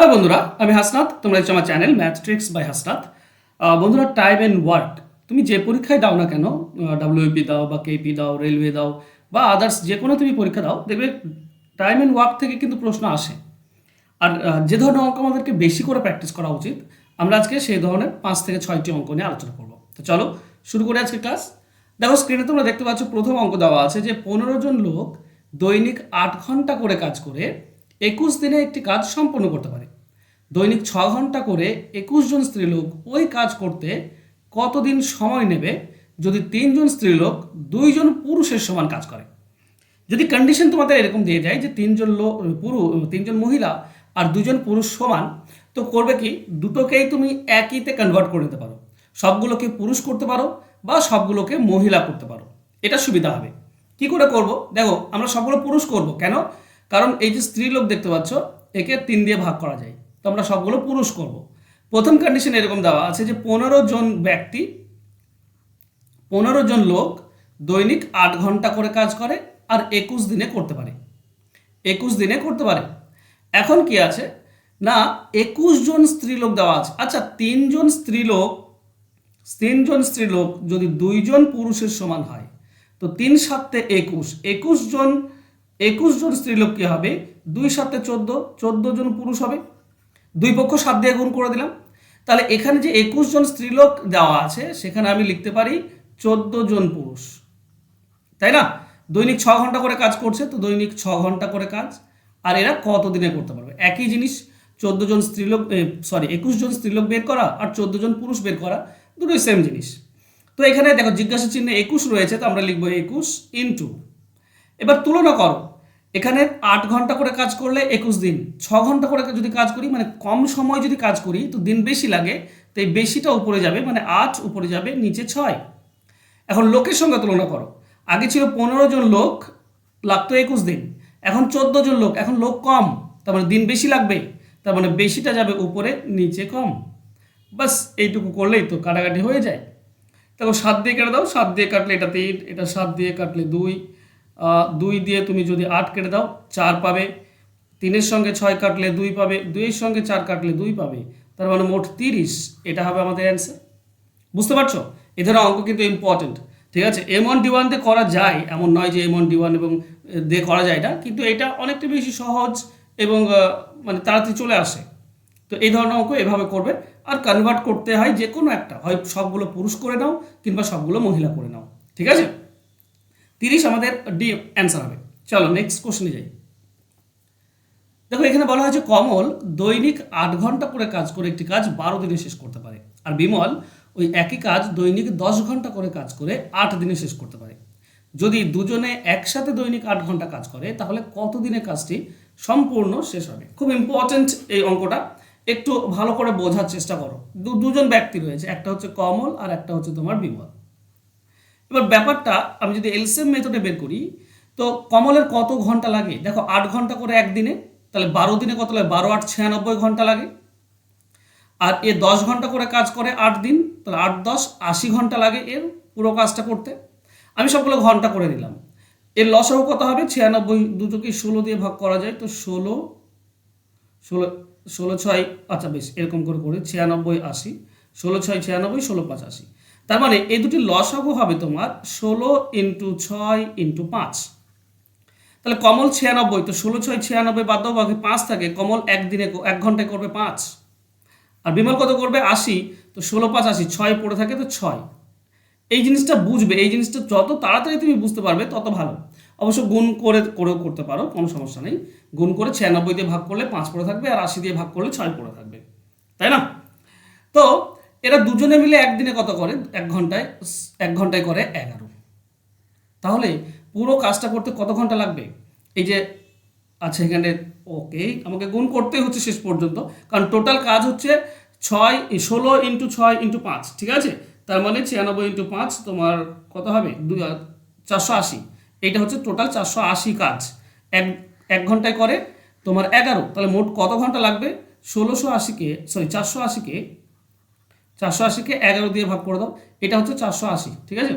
Hello বন্ধুরা, আমি হাসনাত। তোমরা হচ্ছে আমার channel math tricks by Hasnat. বন্ধুরা টাইম অ্যান্ড ওয়ার্ক তুমি যে পরীক্ষায় দাও না কেন ডাব্লিউপি দাও বা কেপি দাও রেলওয়ে দাও বা আদার্স যে কোনো তুমি পরীক্ষা দাও, দেখবে টাইম অ্যান্ড ওয়ার্ক থেকে কিন্তু প্রশ্ন আসে। আর যে ধরনের অঙ্ক আমাদেরকে বেশি করে প্র্যাকটিস করা উচিত, আমরা আজকে সেই ধরনের পাঁচ থেকে ছয়টি অঙ্ক নিয়ে আলোচনা করব। তো চলো, শুরু করে আজকে ক্লাস দেখো স্ক্রিনে তোমরা দেখতে পাচ্ছ, প্রথম অঙ্ক দেওয়া আছে যে পনেরো জন লোক দৈনিক আট ঘণ্টা করে কাজ করে, একুশ দিনে একটি কাজ সম্পন্ন করতে পারে। দৈনিক ছ ঘণ্টা করে একুশ জন স্ত্রীলোক ওই কাজ করতে কতদিন সময় নেবে যদি তিনজন স্ত্রীলোক দুইজন পুরুষের সমান কাজ করে? যদি কন্ডিশন তোমাদের এরকম দিয়ে যায় যে তিনজন লোক পুরুষ তিনজন মহিলা আর দুজন পুরুষ সমান, তো করবে কি? দুটোকেই তুমি একইতে কনভার্ট করে নিতে পারো। সবগুলোকে পুরুষ করতে পারো বা সবগুলোকে মহিলা করতে পারো। এটা সুবিধা হবে। কি করে করব? দেখো, আমরা সবগুলো পুরুষ করব। কেন? কারণ এই যে স্ত্রী লোক দেখতে পাচ্ছ, একে তিন দিয়ে ভাগ করা যায়। তো আমরা সবগুলো পুরুষ করব। প্রথম কন্ডিশন এরকম দেওয়া আছে যে পনেরো জন ব্যক্তি, পনেরো জন লোক দৈনিক আট ঘণ্টা করে কাজ করে আর একুশ দিনে করতে পারে। একুশ দিনে করতে পারে। এখন কি আছে? না, একুশ জন স্ত্রীলোক দেওয়া আছে। আচ্ছা তিনজন স্ত্রীলোক তিনজন স্ত্রীলোক যদি দুইজন পুরুষের সমান হয়, তো তিন সাতে একুশ। একুশ জন একুশ জন স্ত্রীলোক কী হবে? দুই সাতে চোদ্দ চোদ্দ জন পুরুষ হবে। দুই পক্ষ সাত দিয়ে গুণ করে দিলাম। তাহলে এখানে যে একুশ জন স্ত্রীলোক দেওয়া আছে, সেখানে আমি লিখতে পারি চোদ্দ জন পুরুষ। তাই না? দৈনিক ছ ঘণ্টা করে কাজ করছে, তো দৈনিক ছ ঘণ্টা করে কাজ। আর এরা কত দিনে করতে পারবে? একই জিনিস, চোদ্দ জন স্ত্রীলোক সরি একুশ জন স্ত্রীলোক বের করা আর চোদ্দ জন পুরুষ বের করা, দুটোই সেম জিনিস। তো এখানে দেখো জিজ্ঞাসা চিহ্নে একুশ রয়েছে, তো আমরা লিখব একুশ ইন্টু এবার তুলনা করো। এখানে আট ঘণ্টা করে কাজ করলে একুশ দিন। ছ ঘণ্টা করে যদি কাজ করি মানে কম সময় যদি কাজ করি, তো দিন বেশি লাগে। তো এই বেশিটা উপরে যাবে মানে আট উপরে যাবে, নিচে ছয়। এখন লোকের সঙ্গে তুলনা করো। আগে ছিল পনেরো জন লোক, লাগতো একুশ দিন। এখন চোদ্দ জন লোক, এখন লোক কম। তার মানে দিন বেশি লাগবে। তার মানে বেশিটা যাবে উপরে, নিচে কম। বাস এইটুকু করলেই তো কাটাকাটি হয়ে যায়। দেখো সাত দিয়ে কেটে দাও, সাত দিয়ে কাটলে এটা তিন, এটা সাত দিয়ে কাটলে দুই দুই দিয়ে তুমি যদি আট কেটে দাও, চার পাবে। তিনের সঙ্গে ছয় কাটলে দুই পাবে, দুইয়ের সঙ্গে চার কাটলে দুই পাবে। তার মানে মোট তিরিশ, এটা হবে আমাদের অ্যান্সার বুঝতে পারছ? এ ধরনের অঙ্ক কিন্তু ইম্পর্টেন্ট ঠিক আছে? এম ওয়ান ডি ওয়ান দিয়ে করা যায়, এমন নয় যে এম ওয়ান ডি ওয়ান এবং দিয়ে করা যায় এটা, কিন্তু এটা অনেকটা বেশি সহজ এবং মানে তাড়াতাড়ি চলে আসে। তো এই ধরনের অঙ্ক এভাবে করবে। আর কনভার্ট করতে হয় যে কোনো একটা। হয় সবগুলো পুরুষ করে নাও কিংবা সবগুলো মহিলা করে নাও। ঠিক আছে? তিরিশ আমাদের ডি অ্যান্সার হবে। চলো নেক্সট কোশ্চেনে যাই। দেখো, এখানে বলা হয়েছে কমল দৈনিক আট ঘণ্টা করে কাজ করে একটি কাজ বারো দিনে শেষ করতে পারে। আর বিমল ওই একই কাজ দৈনিক দশ ঘণ্টা করে কাজ করে আট দিনে শেষ করতে পারে। যদি দুজনে একসাথে দৈনিক আট ঘণ্টা কাজ করে, তাহলে কত দিনে কাজটি সম্পূর্ণ শেষ হবে? খুব ইম্পর্ট্যান্ট এই অঙ্কটা। একটু ভালো করে বোঝার চেষ্টা করো। দুজন ব্যক্তি রয়েছে, একটা হচ্ছে কমল আর একটা হচ্ছে তোমার বিমল। এবার ব্যাপারটা আমি যদি এলসিএম মেথডে বের করি, তো কমলের কত ঘণ্টা লাগে? দেখো, আট ঘণ্টা করে একদিনে, তাহলে বারো দিনে কত লাগে? বারো, আট, ছিয়ানব্বই ঘণ্টা লাগে। আর এ দশ ঘণ্টা করে কাজ করে আট দিন, তাহলে আট, দশ, আশি ঘণ্টা লাগে এর পুরো কাজটা করতে। আমি সবগুলো ঘণ্টা করে নিলাম। এর লসাগু কত হবে? ছিয়ানব্বই দুটোকে ষোলো দিয়ে ভাগ করা যায় তো ষোলো ষোলো ষোলো, ছয় আচ্ছা বেশ, এরকম করে করে ছিয়ানব্বই, আশি, ষোলো, ছয়, ছিয়ানব্বই, ষোলো পাঁচ আশি তার মানে এই দুটি লসাগু হবে তোমার ষোলো ইন্টু ছয় ইন্টু পাঁচ। তাহলে কমল ছিয়ানব্বই, তো ষোলো, ছয়, ছিয়ানব্বই বাদ বাকি পাঁচ থাকে। কমল একদিনে এক ঘন্টায় করবে পাঁচ। আর বিমল কত করবে? আশি। তো ষোলো, পাঁচ, আশি, ছয় পড়ে থাকে তো ছয়। এই জিনিসটা বুঝবে। এই জিনিসটা যত তাড়াতাড়ি তুমি বুঝতে পারবে, তত ভালো। অবশ্য গুণ করে, করেও করতে পারো, কোনো সমস্যা নেই। গুণ করে ছিয়ানব্বই দিয়ে ভাগ করলে পাঁচ পড়ে থাকবে, আর আশি দিয়ে ভাগ করলে ছয় পড়ে থাকবে। তাই না? তো এরা দুজনে মিলে একদিনে কত করে? এক ঘন্টায় এক ঘন্টায় করে এগারো। তাহলে পুরো কাজটা করতে কত ঘণ্টা লাগবে? এই যে আচ্ছা এখানে ওকে আমাকে গুণ করতেই হচ্ছে শেষ পর্যন্ত, কারণ টোটাল কাজ হচ্ছে ছয়, ষোলো ইন্টু ছয় ইন্টু পাঁচ, ঠিক আছে? তার মানে ছিয়ানব্বই ইন্টু পাঁচ, তোমার কত হবে? দু চারশো আশি। এইটা হচ্ছে টোটাল চারশো আশি কাজ। এক এক ঘন্টায় করে তোমার এগারো। তাহলে মোট কত ঘণ্টা লাগবে? ষোলোশো আশিকে সরি চারশো আশিকে চারশো আশিকে এগারো দিয়ে ভাগ করে দাও, এটা হচ্ছে চারশো আশি, ঠিক আছে?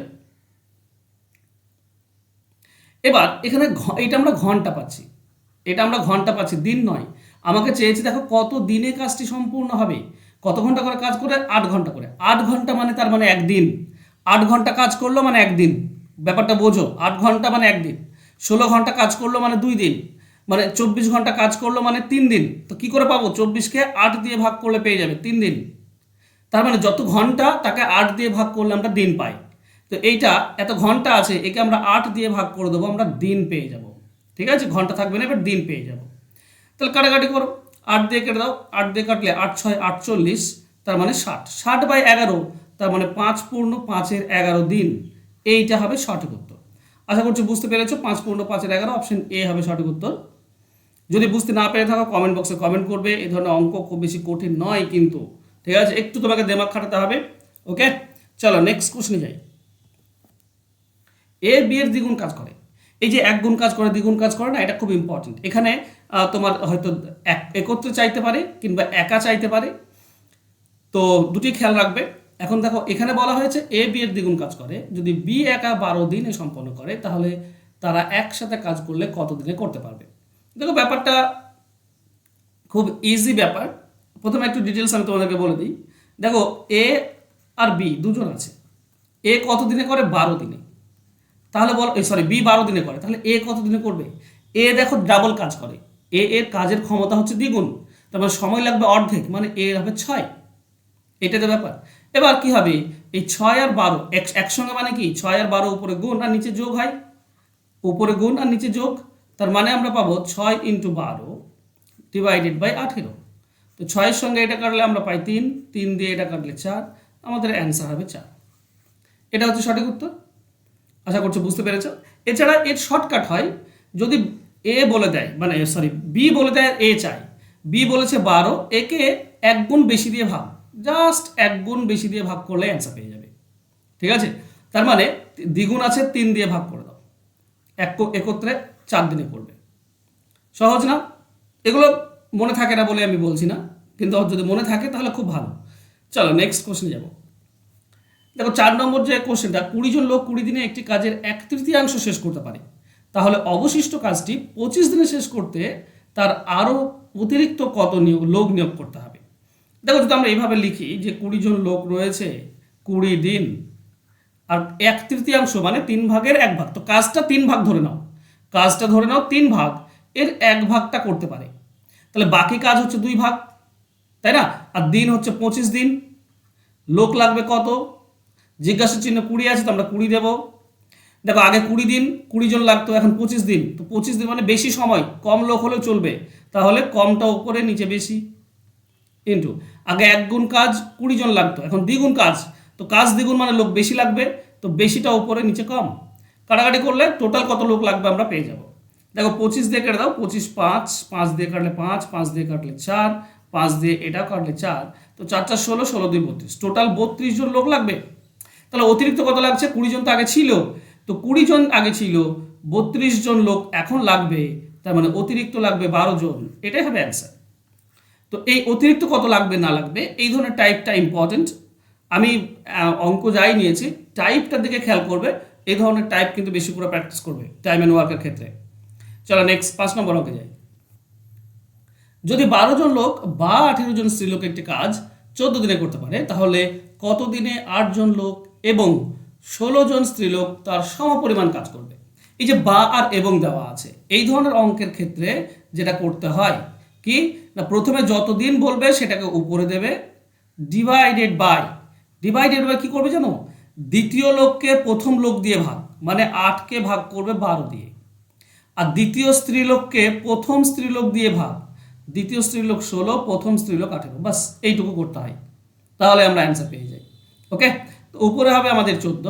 এবার এখানে এটা আমরা ঘণ্টা পাচ্ছি। এটা আমরা ঘণ্টা পাচ্ছি, দিন নয়। আমাকে চেয়েছি দেখো কত দিনে কাজটি সম্পূর্ণ হবে। কত ঘণ্টা করে কাজ করে? আট ঘণ্টা করে। আট ঘণ্টা মানে তার মানে একদিন। আট ঘণ্টা কাজ করল মানে একদিন। ব্যাপারটা বোঝো, আট ঘণ্টা মানে একদিন। ষোলো ঘণ্টা কাজ করল মানে দুই দিন। মানে চব্বিশ ঘণ্টা কাজ করল মানে তিন দিন। তো কি করে পাবো? চব্বিশকে আট দিয়ে ভাগ করলে পেয়ে যাবে তিন দিন। তার মানে যত ঘণ্টা তাকে আট দিয়ে ভাগ করলে আমরা দিন পাই। তো এইটা এত ঘণ্টা আছে, একে আমরা আট দিয়ে ভাগ করে দেবো, আমরা দিন পেয়ে যাব। ঠিক আছে? ঘণ্টা থাকবে না, এবার দিন পেয়ে যাব। তাহলে কাটাকাটি করো। আট দিয়ে কেটে দাও। আট দিয়ে কাটলে আট ছয় আটচল্লিশ তার মানে ষাট। ষাট বাই এগারো, তার মানে পাঁচ পূর্ণ পাঁচের এগারো দিন। এইটা হবে সঠিক উত্তর। আশা করছি বুঝতে পেরেছ, পাঁচ পূর্ণ পাঁচের এগারো, অপশন এ হবে সঠিক উত্তর। যদি বুঝতে না পেরে থাকো কমেন্ট বক্সে কমেন্ট করবে। এই ধরনের অঙ্ক খুব বেশি কঠিন নয় কিন্তু ঠিক আছে? একটু তোমাকে দেমাগ খাটাতে হবে, ওকে? চলো নেক্সট কোশ্চেনে যাই। এ বি এর দ্বিগুণ কাজ করে। এই যে এক গুণ কাজ করে, দ্বিগুণ কাজ করে না, এটা খুব ইম্পর্টেন্ট এখানে তোমার হয়তো এক, একত্রে চাইতে পারে কিংবা একা চাইতে পারে। তো দুটি খেয়াল রাখবে। এখন দেখো, এখানে বলা হয়েছে এ বি এর দ্বিগুণ কাজ করে। যদি বি একা বারো দিনে সম্পন্ন করে, তাহলে তারা একসাথে কাজ করলে কত দিনে করতে পারবে? দেখো, ব্যাপারটা খুব ইজি ব্যাপার। প্রথমে একটু ডিটেলস আমি তোমাদেরকে বলে দিই। দেখো এ আর বি দুজন আছে। এ কত দিনে করে? বারো দিনে। তাহলে বল সরি বি বারো দিনে করে। তাহলে এ কত দিনে করবে? এ দেখো ডাবল কাজ করে। এ এর কাজের ক্ষমতা হচ্ছে দ্বিগুণ। তার মানে সময় লাগবে অর্ধেক মানে এ হবে ছয়। এটা তো ব্যাপার। এবার কি হবে? এই ছয় আর বারো, এক, একসঙ্গে মানে কি? ছয় আর বারো উপরে গুণ আর নিচে যোগ হয়। উপরে গুণ আর নিচে যোগ। তার মানে আমরা পাবো ছয় ইন্টু বারো ডিভাইডেড বাই আঠেরো। তো ছয়ের সঙ্গে এটা কাটলে আমরা পাই তিন তিন দিয়ে এটা কাটলে চার, আমাদের অ্যান্সার হবে চার। এটা হচ্ছে সঠিক উত্তর? আশা করছ বুঝতে পেরেছ? এছাড়া এর শর্টকাট হয়, যদি এ বলে দেয় মানে সরি বি বলে দেয় এ চাই বি বলেছে বারো, একে এক গুণ বেশি দিয়ে ভাগ জাস্ট এক গুণ বেশি দিয়ে ভাগ করলে অ্যান্সার পেয়ে যাবে। ঠিক আছে? তার মানে দ্বিগুণ আছে, তিন দিয়ে ভাগ করে দাও। এক একত্রে চার দিনে করবে। সহজ না? এগুলো মনে থাকে না বলে আমি বলছি না, কিন্তু যদি মনে থাকে তাহলে খুব ভালো। চলো নেক্সট কোশ্চেন যাব। দেখো, চার নম্বর যে কোশ্চেনটা কুড়ি জন লোক কুড়ি দিনে একটি কাজের এক তৃতীয়াংশ শেষ করতে পারে। তাহলে অবশিষ্ট কাজটি পঁচিশ দিনে শেষ করতে তার আরও অতিরিক্ত কত নিয়োগ, লোক নিয়োগ করতে হবে? দেখো, যদি আমরা এইভাবে লিখি যে কুড়ি জন লোক রয়েছে কুড়ি দিন, আর এক তৃতীয়াংশ মানে তিন ভাগের এক ভাগ, তো কাজটা তিন ভাগ ধরে নাও। কাজটা ধরে নাও তিন ভাগ, এর এক ভাগটা করতে পারে। তাহলে বাকি কাজ হচ্ছে দুই ভাগ, তাই না? আর দিন হচ্ছে পঁচিশ দিন। লোক লাগবে কত? জিজ্ঞাসা চিহ্ন কুড়ি আছে, তো আমরা কুড়ি দেবো। দেখো, আগে কুড়ি দিন, কুড়ি জন লাগতো, এখন পঁচিশ দিন। তো পঁচিশ দিন মানে বেশি সময়, কম লোক হলেও চলবে। তাহলে কমটা উপরে, নিচে বেশি। ইন্টু আগে এক গুণ কাজ, কুড়ি জন লাগতো, এখন দ্বিগুণ কাজ। তো কাজ দ্বিগুণ মানে লোক বেশি লাগবে, তো বেশিটা উপরে, নিচে কম। কাটাকাটি করলে টোটাল কত লোক লাগবে আমরা পেয়ে যাব। দেখো পঁচিশ দিয়ে কেটে দাও, পঁচিশ পাঁচ পাঁচ দিয়ে কাটলে পাঁচ পাঁচ দিয়ে কাটলে চার, পাঁচ দিয়ে এটা কাটলে চার, তো চার চার ষোলো ষোলো দুই বত্রিশ। টোটাল বত্রিশ জন লোক লাগবে। তাহলে অতিরিক্ত কত লাগছে? কুড়ি জন তো আগে ছিল। তো কুড়ি জন আগে ছিল, বত্রিশ জন লোক এখন লাগবে, তার মানে অতিরিক্ত লাগবে বারো জন। এটাই হবে অ্যান্সার তো এই অতিরিক্ত কত লাগবে, না লাগবে, এই ধরনের টাইপটা ইম্পর্টেন্ট আমি অঙ্ক যাই নিয়েছি টাইপটার দিকে খেয়াল করবে, এই ধরনের টাইপ কিন্তু বেশি করে প্র্যাকটিস করবে টাইম অ্যান্ড ওয়ার্কের ক্ষেত্রে। চলো নেক্সট পাঁচ নম্বর অঙ্কে যাই। যদি বারো জন লোক বা আঠেরো জন স্ত্রীলোক একটি কাজ চোদ্দ দিনে করতে পারে, তাহলে কত দিনে আটজন লোক এবং ষোলো জন স্ত্রীলোক তার সমপরিমাণ কাজ করবে? এই যে বা আর এবং দেওয়া আছে, এই ধরনের অঙ্কের ক্ষেত্রে যেটা করতে হয়, কি? না, প্রথমে যত দিন বলবে সেটাকে উপরে দেবে ডিভাইডেড বাই ডিভাইডেড বাই কি করবে জানো? দ্বিতীয় লোককে প্রথম লোক দিয়ে ভাগ মানে আটকে ভাগ করবে বারো দিয়ে। আর দ্বিতীয় স্ত্রীলোককে প্রথম স্ত্রীলোক দিয়ে ভাগ। দ্বিতীয় স্ত্রীলোক ষোলো, প্রথম স্ত্রীলোক আঠেরো। বাস, এইটুকু করতে হয়। তাহলে আমরা অ্যান্সার পেয়ে যাই। ওকে তো উপরে হবে আমাদের চোদ্দ।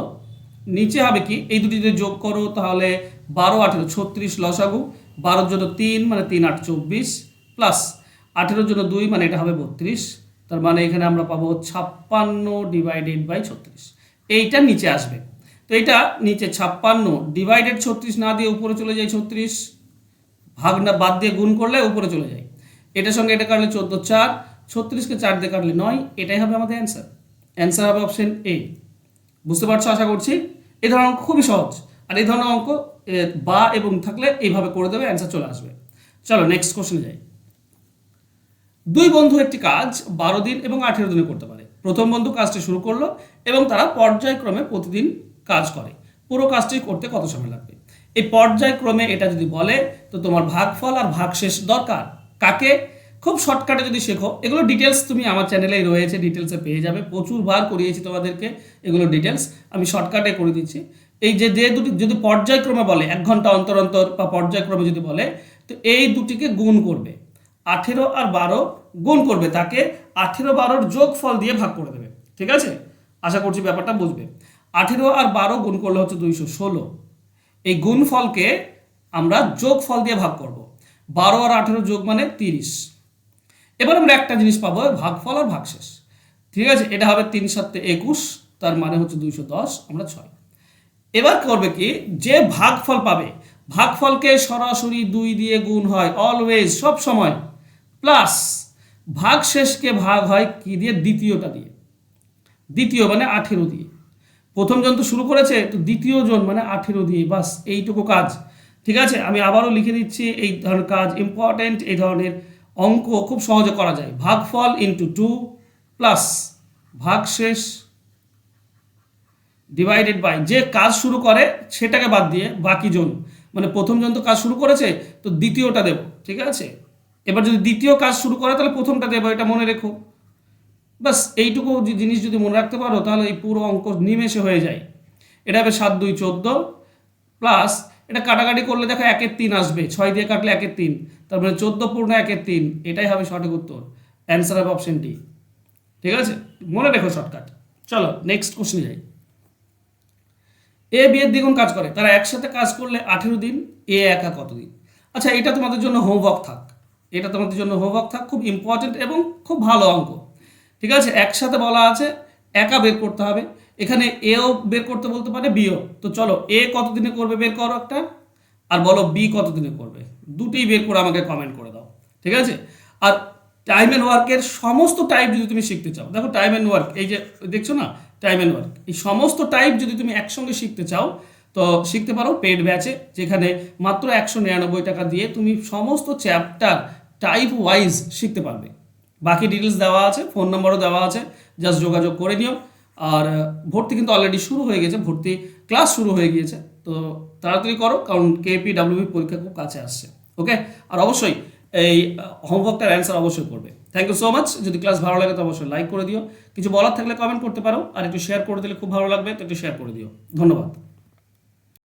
নিচে হবে কি? এই দুটি যদি যোগ করো, তাহলে বারো, আঠেরো, ছত্রিশ লসাগু। বারোর জন্য তিন মানে তিন, আট, চব্বিশ। প্লাস আঠেরোর জন্য দুই মানে এটা হবে বত্রিশ। তার মানে এখানে আমরা পাবো ছাপ্পান্ন ডিভাইডেড বাই ছত্রিশ। এইটা নিচে আসবে। তো এটা নিচে ছাপ্পান্ন ডিভাইডেড ছত্রিশ না দিয়ে উপরে চলে যায় ছত্রিশ ভাগ না বাদ দিয়ে গুণ করলে উপরে চলে যায়। এটার সঙ্গে এটা কাটলে চোদ্দ চার, ছত্রিশকে চার দিয়ে কাটলে নয়, এটাই হবে আমাদের অ্যান্সার অ্যান্সার হবে অপশন এ বুঝতে পারছ? আশা করছি। এই ধরনের অঙ্ক খুবই সহজ। আর এই ধরনের অঙ্ক বা এবং থাকলে এইভাবে করে দেবে অ্যান্সার চলে আসবে। চলো নেক্সট কোশ্চেনে যাই। দুই বন্ধু একটি কাজ বারো দিন এবং আঠেরো দিনে করতে পারে। প্রথম বন্ধু কাজটি শুরু করল এবং তারা পর্যায়ক্রমে প্রতিদিন কাজ করে। পুরো কাজটি করতে কত সময় লাগবে? এই পর্যায়ক্রমে এটা যদি বলে, তো তোমার ভাগফল আর ভাগশেষ দরকার। কাকে? খুব শর্টকাটে যদি শেখো, এগুলো ডিটেলস তুমি আমার চ্যানেলেই রয়েছে ডিটেলসে পেয়ে যাবে। প্রচুর বার করিয়েছি তোমাদেরকে এগুলো ডিটেলস আমি শর্টকাটে করে দিচ্ছি। এই যে যে দুটি, যদি পর্যায়ক্রমে বলে, এক ঘণ্টা অন্তর অন্তর বা পর্যায়ক্রমে যদি বলে, তো এই দুটিকে গুণ করবে। আঠেরো আর বারো গুণ করবে তাকে, আঠেরো বারোর যোগ ফল দিয়ে ভাগ করে দেবে। ঠিক আছে? আশা করছি ব্যাপারটা বুঝবে। আঠেরো আর বারো গুণ করলে হচ্ছে দুইশো ষোলো। এই গুণ ফলকে আমরা যোগ ফল দিয়ে ভাগ করব। বারো আর আঠেরো যোগ মানে তিরিশ। এবার আমরা একটা জিনিস পাবো ভাগফল আর ভাগশেষ। ঠিক আছে, এটা হবে তিন সাতে একুশ, তার মানে হচ্ছে দুইশো দশ, আমরা ছয়। এবার করবে কি? যে ভাগফল পাবে, ভাগফলকে সরাসরি দুই দিয়ে গুণ হয় অলওয়েজ সব সময়। প্লাস ভাগশেষকে ভাগ হয় কি দিয়ে? দ্বিতীয়টা দিয়ে। দ্বিতীয় মানে আঠেরো দিয়ে। প্রথম জন তো শুরু করেছে, তো দ্বিতীয় জন মানে আঠেরো দিয়ে, বাস এইটুকু কাজ। ঠিক আছে? আমি আবারও লিখে দিচ্ছি, এই ধরনের কাজ ইম্পর্টেন্ট এই ধরনের অঙ্ক খুব সহজে করা যায়। ভাগফল ইন্টু টু প্লাস ভাগশেষ ডিভাইডেড বাই যে কাজ শুরু করে সেটাকে বাদ দিয়ে বাকি জন মানে প্রথম জন তো কাজ শুরু করেছে, তো দ্বিতীয়টা দেব, ঠিক আছে? এবার যদি দ্বিতীয় কাজ শুরু করে, তাহলে প্রথমটা দেবো, এটা মনে রেখো। বাস এইটুকু জিনিস যদি মনে রাখতে পারো, তাহলে এই পুরো অঙ্ক নিমেষে হয়ে যায়। এটা হবে সাত, দুই, চোদ্দ প্লাস এটা কাটাকাটি করলে দেখো একের তিন আসবে। ছয় দিয়ে কাটলে একের তিন, তারপরে চোদ্দ পূর্ণ একের তিন, এটাই হবে সঠিক উত্তর। অ্যান্সার হবে অপশন ডি ঠিক আছে? মনে রেখো শর্টকাট চলো নেক্সট কোশ্চেন যাই। এ বিয়ের দ্বিগুণ কাজ করে। তারা একসাথে কাজ করলে আঠেরো দিন এ একা কতদিন আচ্ছা এটা তোমাদের জন্য হোমওয়ার্ক থাক। এটা তোমাদের জন্য হোমওয়ার্ক থাক। খুব ইম্পর্টেন্ট এবং খুব ভালো অঙ্ক। ঠিক আছে? একসাথে বলা আছে, একা বের করতে হবে। এখানে এও বের করতে বলতে পারে, বিও। তো চলো, এ কতদিনে করবে বের করো একটা? আর বলো বি কতদিনে করবে? দুটোই বের করে আমাকে কমেন্ট করে দাও। ঠিক আছে? আর টাইম অ্যান্ড ওয়ার্কের সমস্ত টাইপ যদি তুমি শিখতে চাও, দেখো টাইম অ্যান্ড ওয়ার্ক এই যে দেখছ না? টাইম অ্যান্ড ওয়ার্ক এই সমস্ত টাইপ যদি তুমি একসঙ্গে শিখতে চাও, তো শিখতে পারো পেড ব্যাচে, যেখানে মাত্র একশো নিরানব্বই টাকা দিয়ে তুমি সমস্ত চ্যাপ্টার টাইপ ওয়াইজ শিখতে পারবে। বাকি ডিটেলস দেওয়া আছে ফোন নম্বরও দেওয়া আছে জাস্ট যোগাযোগ করে নিও। আর ভর্তি কিন্তু অলরেডি শুরু হয়ে গেছে, ভর্তি ক্লাস শুরু হয়ে গিয়েছে। তো তাড়াতাড়ি করো, কারণ কেপি ডাব্লিউপি পরীক্ষা খুব কাছে আসছে ওকে আর অবশ্যই এই হোমওয়ার্কটার অ্যান্সার অবশ্যই করবে। থ্যাংক ইউ সো মাচ যদি ক্লাস ভালো লাগে, তো অবশ্যই লাইক করে দিও। কিছু বলার থাকলে কমেন্ট করতে পারো, আর একটু শেয়ার করে দিলে খুব ভালো লাগবে, তো একটু শেয়ার করে দিও। ধন্যবাদ।